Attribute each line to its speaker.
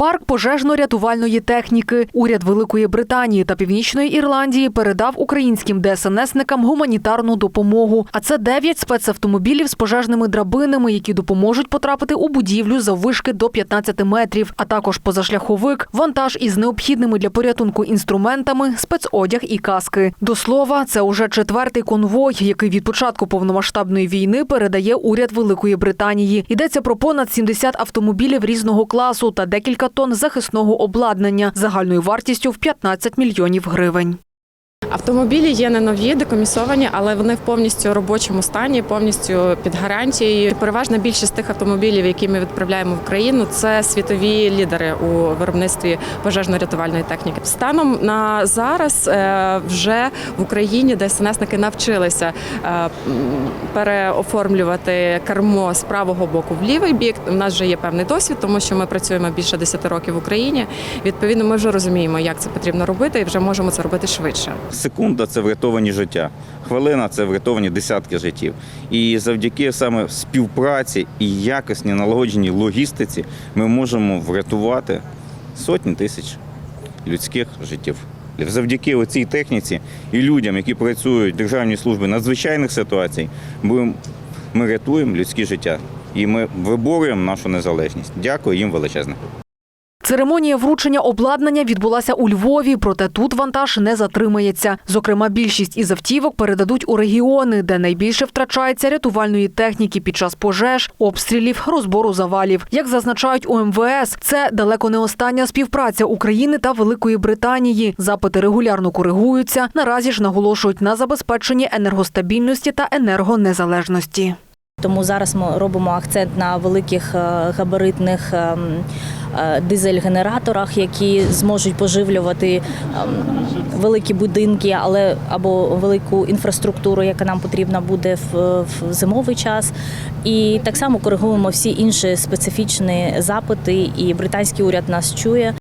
Speaker 1: Парк пожежно-рятувальної техніки. Уряд Великої Британії та Північної Ірландії передав українським ДСНСникам гуманітарну допомогу. А це дев'ять спецавтомобілів з пожежними драбинами, які допоможуть потрапити у будівлю заввишки до 15 метрів, а також позашляховик, вантаж із необхідними для порятунку інструментами, спецодяг і каски. До слова, це уже четвертий конвой, який від початку повномасштабної війни передає уряд Великої Британії. Йдеться про понад 70 автомобілів різного класу та декілька тонн захисного обладнання загальною вартістю в 15 мільйонів гривень.
Speaker 2: Автомобілі є не нові, декомісовані, але вони в повністю робочому стані, повністю під гарантією. Переважна більшість тих автомобілів, які ми відправляємо в Україну, це світові лідери у виробництві пожежно-рятувальної техніки. Станом на зараз е, вже в Україні ДСНСники навчилися е, переоформлювати кермо з правого боку в лівий бік. У нас вже є певний досвід, тому що ми працюємо більше 10 років в Україні. Відповідно, ми вже розуміємо, як це потрібно робити, і вже можемо це робити швидше.
Speaker 3: Секунда це врятовані життя. Хвилина це врятовані десятки життів. І завдяки саме співпраці і якісній налагодженій логістиці ми можемо врятувати сотні тисяч людських життів. Завдяки оцій техніці і людям, які працюють в державній службі надзвичайних ситуацій, ми, рятуємо людські життя і ми виборюємо нашу незалежність. Дякую їм величезне.
Speaker 1: Церемонія вручення обладнання відбулася у Львові, проте тут вантаж не затримається. Зокрема, більшість із автівок передадуть у регіони, де найбільше втрачається рятувальної техніки під час пожеж, обстрілів, розбору завалів. Як зазначають у МВС, це далеко не остання співпраця України та Великої Британії. Запити регулярно коригуються. Наразі ж наголошують на забезпеченні енергостабільності та енергонезалежності.
Speaker 4: Тому зараз ми робимо акцент на великих е, габаритних ем, дизель-генераторах, які зможуть поживлювати ем, великі будинки, але або велику інфраструктуру, яка нам потрібна буде в зимовий час. І так само коригуємо всі інші специфічні запити. І британський уряд нас чує.